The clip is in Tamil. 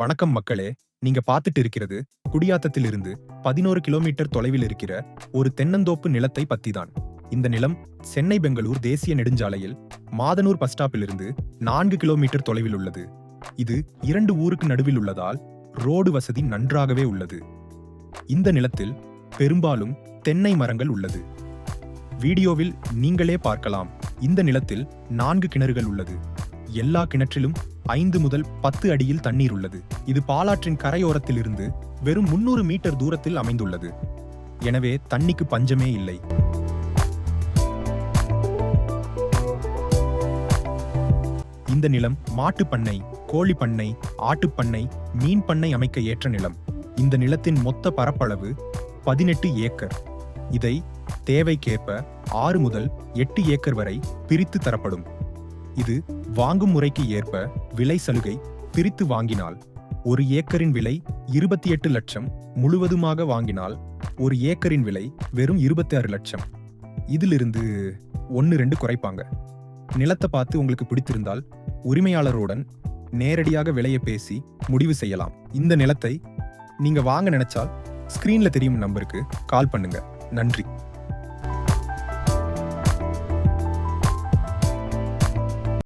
வணக்கம் மக்களே நீங்க பார்த்துட்டு இருக்கிறது குடியாத்தத்திலிருந்து பதினோரு கிலோமீட்டர் தொலைவில் இருக்கிற ஒரு தென்னந்தோப்பு நிலத்தை பத்திதான். இந்த நிலம் சென்னை பெங்களூர் தேசிய நெடுஞ்சாலையில் மாதனூர் பஸ் ஸ்டாப்பிலிருந்து நான்கு கிலோமீட்டர் தொலைவில் உள்ளது. இது இரண்டு ஊருக்கு நடுவில் உள்ளதால் ரோடு வசதி நன்றாகவே உள்ளது. இந்த நிலத்தில் பெரும்பாலும் தென்னை மரங்கள் உள்ளது. வீடியோவில் நீங்களே பார்க்கலாம். இந்த நிலத்தில் நான்கு கிணறுகள் உள்ளது. எல்லா கிணற்றிலும் ஐந்து முதல் பத்து அடியில் தண்ணீர் உள்ளது. இது பாலாற்றின் கரையோரத்திலிருந்து வெறும் முன்னூறு மீட்டர் தூரத்தில் அமைந்துள்ளது. எனவே தண்ணிக்கு பஞ்சமே இல்லை. இந்த நிலம் மாட்டுப் பண்ணை கோழி பண்ணை ஆட்டுப் மீன் பண்ணை அமைக்க ஏற்ற நிலம். இந்த நிலத்தின் மொத்த பரப்பளவு பதினெட்டு ஏக்கர். இதை தேவைக்கேற்ப ஆறு முதல் எட்டு ஏக்கர் வரை பிரித்து தரப்படும். இது வாங்கும் முறைக்கு ஏற்ப விலை சலுகை பிரித்து வாங்கினால் ஒரு ஏக்கரின் விலை இருபத்தி எட்டு லட்சம் முழுவதுமாக வாங்கினால் ஒரு ஏக்கரின் விலை வெறும் இருபத்தி ஆறு லட்சம். இதிலிருந்து ஒன்று ரெண்டு குறைப்பாங்க. நிலத்தை பார்த்து உங்களுக்கு பிடித்திருந்தால் உரிமையாளருடன் நேரடியாக விலையை பேசி முடிவு செய்யலாம். இந்த நிலத்தை நீங்க வாங்க நினைச்சால் ஸ்கிரீன்ல தெரியும் நம்பருக்கு கால் பண்ணுங்க. நன்றி.